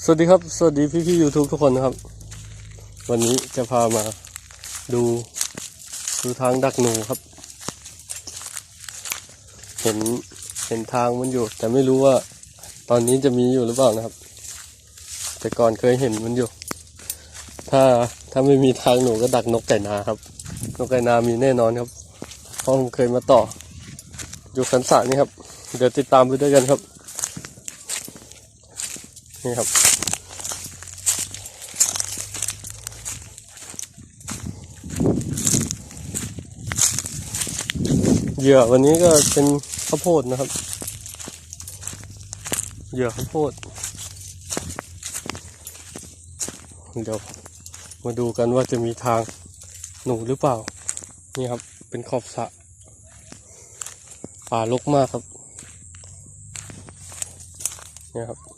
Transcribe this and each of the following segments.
สวัสดีครับ สวัสดีพี่พี่ยูทูบทุกคนนะครับ วันนี้จะพามาดูดูทางดักหนูครับ เห็นเห็นทางมันอยู่ แต่ไม่รู้ว่าตอนนี้จะมีอยู่หรือเปล่านะครับ แต่ก่อนเคยเห็นมันอยู่ ถ้าถ้าไม่มีทางหนูก็ดักนกไก่นาครับ นกไก่นามีแน่นอนครับเพราะผมเคยมาต่อ อยู่ขันสระนี่ครับ เดี๋ยวติดตามไปด้วยกันครับ นี่ครับ เหยื่อวันนี้ก็เป็นข้าวโพดนะครับ เหยื่อข้าวโพด เดี๋ยวมาดูกันว่าจะมีทางหนูหรือเปล่า นี่ครับ เป็นขอบสะป่ารกมากครับ เนี่ยครับ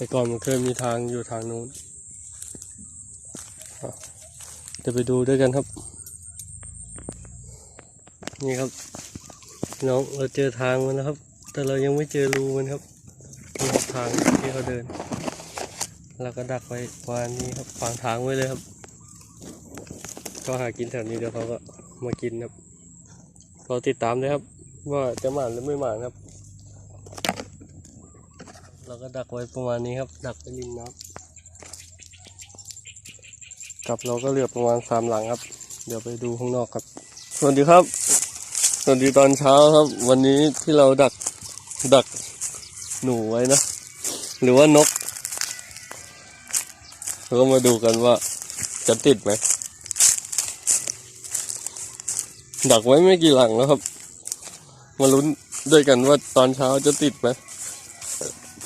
แต่ก่อนมันเคยมีทางอยู่ทางนู้นอะเดี๋ยวไปดูด้วยกันครับ นี่ครับน้องเราเจอทางมันนะครับ แต่เรายังไม่เจอรูมันครับนี่ครับทางที่เขาเดินเราก็ดักไว้วานนี้ครับขวางทางไว้เลยครับ ก็หากินแถวนี้เดี๋ยวเขาก็มากินครับเราติดตามเลยครับ ว่าจะหมานหรือไม่หมานครับ ก็ดักไว้ประมาณนี้ครับ ดักไปริมน้ำกับเราก็เหลือประมาณสามหลังครับ เดี๋ยวไปดูข้างนอกครับ สวัสดีครับ สวัสดีตอนเช้าครับ วันนี้ที่เราดักดักหนูไว้นะ หรือว่านกเราก็มาดูกันว่าจะติดไหมดักไว้ไม่กี่หลังแล้วครับ มาลุ้นด้วยกันว่าตอนเช้าจะติดไหม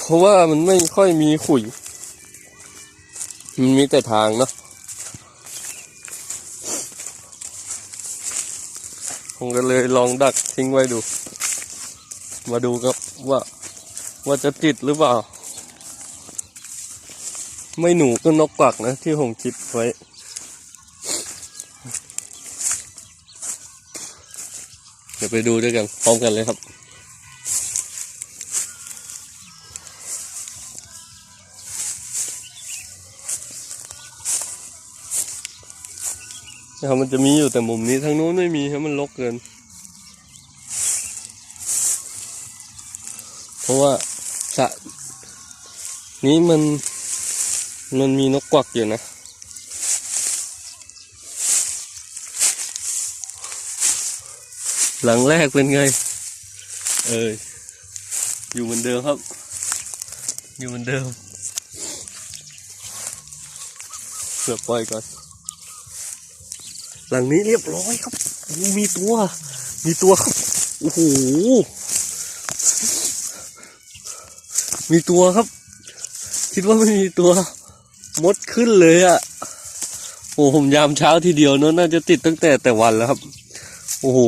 เพราะว่ามันไม่ค่อยมีขุย มันมีแต่ทางเนาะผมก็เลยลองดักทิ้งไว้ดู มาดูครับว่า ว่าจะติดหรือเปล่า ไม่หนูก็นกกวักนะที่ผมคิดไว้เดี๋ยวไปดูด้วยกันพร้อมกันเลยครับ นะครับมันจะมีอยู่แต่มุมนี้ทางนู้นไม่มีครับมันรกเกิน เพราะว่าสระนี้มันมันมีนกกวักอยู่นะหลังแรกเป็นไง เอออยู่เหมือนเดิมครับ อยู่เหมือนเดิมเสือปล่อยก่อน หลังนี้เรียบร้อยครับโอ้มีตัว มีตัวครับโอ้โหมีตัวครับ คิดว่าไม่มีตัว มดขึ้นเลยอะ่ะโอ้ผมยามเช้าทีเดียวเนอะน่าจะติดตั้งแต่แต่วันแล้วครับ โอ้โห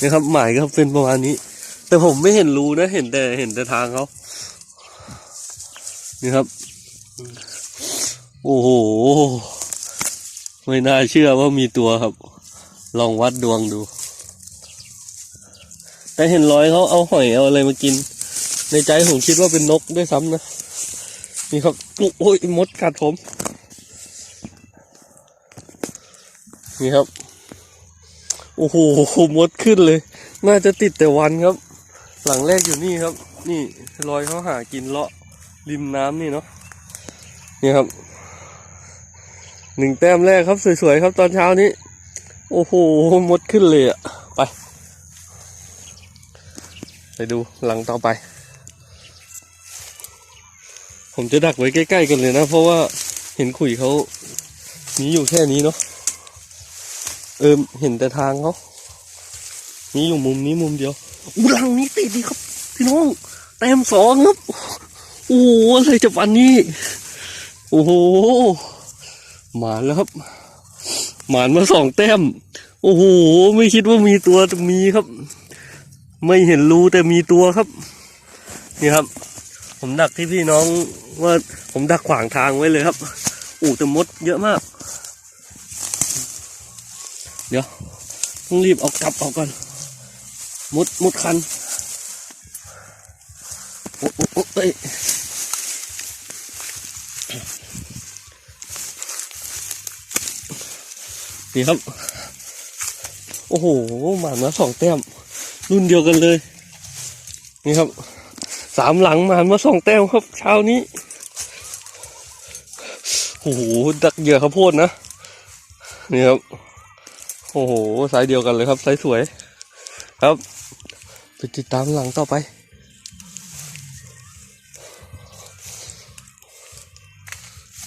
นี่ครับหมายก็เป็นประมาณนี้ แต่ผมไม่เห็นรูนะ เห็นแต่เห็นแต่ทางเขานี่ครับ โอ้โห ไม่น่าเชื่อว่ามีตัวครับ ลองวัดดวงดู แต่เห็นรอยเขาเอาหอยเอาอะไรมากิน ในใจผมคิดว่าเป็นนกด้วยซ้ำนะ นี่ครับโอ้ยมดกัดผม นี่ครับ โอ้โหมดขึ้นเลย น่าจะติดแต่วันครับ หลังแรกอยู่นี่ครับ นี่รอยเขาหากินเลาะริมน้ำนี่เนาะนี่ครับ หนึ่งแต้มแรกครับสวยๆครับตอนเช้านี้ โอ้โหมดขึ้นเลยอะไป ไปดูหลังต่อไป ผมจะดักไว้ใกล้ ๆ กันเลยนะ เพราะว่าเห็นขุยเขามีอยู่แค่นี้เนาะเออเห็นแต่ทางเขามีอยู่มุมนี้มุมเดียวอู้หลังนี้ติดดีครับ พี่น้องแต้มสองครับโอ้โหอะไรจะวันนี้ โอ้โห หมานแล้วครับ หมานมาสองแต้ม โอ้โห ไม่คิดว่ามีตัวจะมีครับ ไม่เห็นรูแต่มีตัวครับ นี่ครับ ผมดักที่พี่น้องว่าผมดักขวางทางไว้เลยครับโอ้แต่มดเยอะมาก เดี๋ยวต้องรีบเอากลับออกก่อนมดมดคันโอ้โอ้โอ้เอ้ นี่ครับ โอ้โหหมามาสองแต้ม รุ่นเดียวกันเลย นี่ครับ สามหลังหมามาสองแต้มครับเช้านี้โอ้โหดักเหยื่อข้าวโพดนะ นี่ครับ โอ้โหสายเดียวกันเลยครับสายสวย ครับไปติดตามหลังต่อไป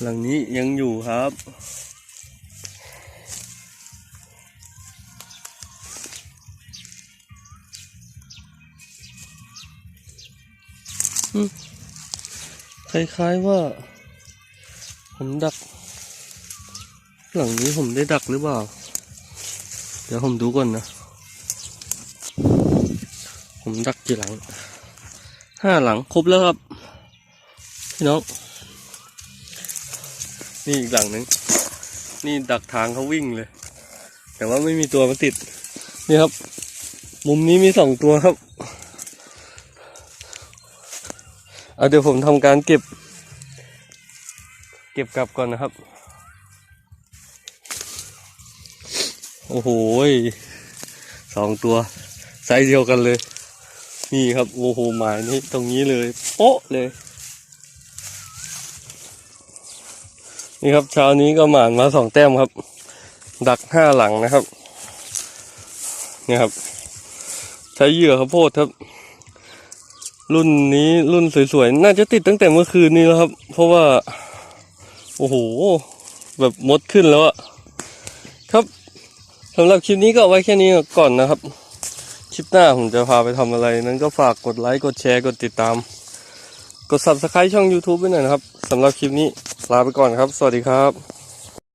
หลังนี้ยังอยู่ครับ คล้ายๆว่า ผมดัก หลังนี้ผมได้ดักหรือเปล่า เดี๋ยวผมดูก่อนนะ ผมดักกี่หลัง ห้าหลังครบแล้วครับพี่น้อง นี่อีกหลังหนึ่ง นี่ดักทางเขาวิ่งเลย แต่ว่าไม่มีตัวมาติด นี่ครับ มุมนี้มีสองตัวครับ เอาเดี๋ยวผมทำการเก็บ เก็บกลับก่อนนะครับ โอ้โหสองตัวไซส์เดียวกันเลย นี่ครับ โอ้โหหมายนี้ตรงนี้เลย โป๊ะเลย นี่ครับเช้านี้ก็หมานมาสองแต้มครับ ดักห้าหลังนะครับ เนี่ยครับ ใช้เหยื่อข้าวโพดครับ รุ่นนี้รุ่นสวยๆ น่าจะติดตั้งแต่เมื่อคืนนี้แล้วครับ เพราะว่า โอ้โห แบบมดขึ้นแล้วอะครับสำหรับคลิปนี้ก็ไว้แค่นี้ก่อนนะครับ คลิปหน้าผมจะพาไปทำอะไร นั้นก็ฝากกดไลค์ กดแชร์ กดติดตาม กด subscribe ช่อง YouTube ไว้หน่อยนะครับสำหรับคลิปนี้ลาไปก่อนครับ สวัสดีครับ